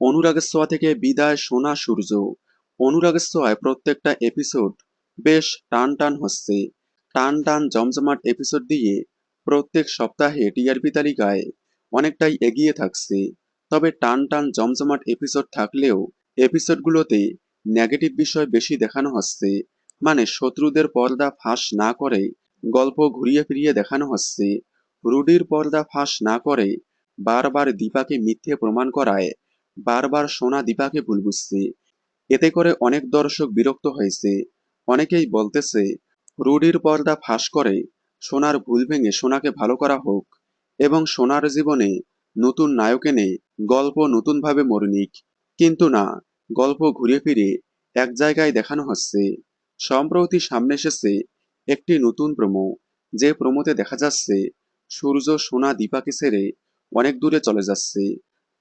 অনুরাগের থেকে বিদায় সোনা সূর্য। অনুরাগের ছোঁয়ায় প্রত্যেকটা এপিসোড বেশ টান টান হচ্ছে। টান টান জমজমাট এপিসোড দিয়ে প্রত্যেক সপ্তাহে টিআরপি তালিকায় অনেকটাই এগিয়ে থাকছে। তবে টান টান জমজমাট এপিসোড থাকলেও এপিসোডগুলোতে নেগেটিভ বিষয় বেশি দেখানো হচ্ছে। মানে শত্রুদের পর্দা ফাঁস না করে গল্প ঘুরিয়ে ফিরিয়ে দেখানো হচ্ছে। রুডির পর্দা ফাঁস না করে বারবার দীপাকে মিথ্যে প্রমাণ করায় বারবার সোনা দীপাকে ভুল বুঝছে। এতে করে অনেক দর্শক বিরক্ত হয়েছে। অনেকেই বলতেছে, রুডির পর্দা ফাঁস করে সোনার ভুল ভেঙে সোনাকে ভালো করা হোক এবং সোনার জীবনে নতুন নায়ক এনে গল্প নতুনভাবে মরণিক। কিন্তু না, গল্প ঘুরে ফিরে এক জায়গায় দেখানো হচ্ছে। সম্প্রতি সামনে এসেছে একটি নতুন প্রোমো। যে প্রোমোতে দেখা যাচ্ছে, সূর্য সোনা দীপাকে ছেড়ে অনেক দূরে চলে যাচ্ছে।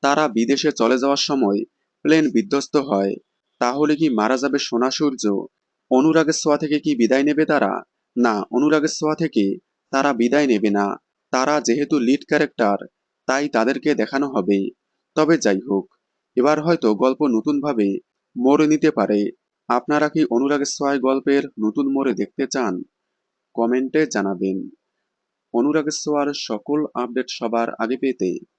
তারা বিদেশে চলে যাওয়ার সময় প্লেন বিধ্বস্ত হয়। তাহলে কি মারা যাবে সোনা সূর্য? অনুরাগের ছোঁয়া থেকে কি বিদায় নেবে তারা? না, অনুরাগের ছোঁয়া থেকে তারা বিদায় নেবে না। তারা যেহেতু লিড ক্যারেক্টার তাই তাদেরকে দেখানো হবে। তবে যাই হোক, এবার হয়তো গল্প নতুনভাবে মোড় নিতে পারে। আপনারা কি অনুরাগের ছোঁয়ায় গল্পের নতুন মোড়ে দেখতে চান? কমেন্টে জানাবেন। অনুরাগের ছোঁয়ার সকল আপডেট সবার আগে পেতে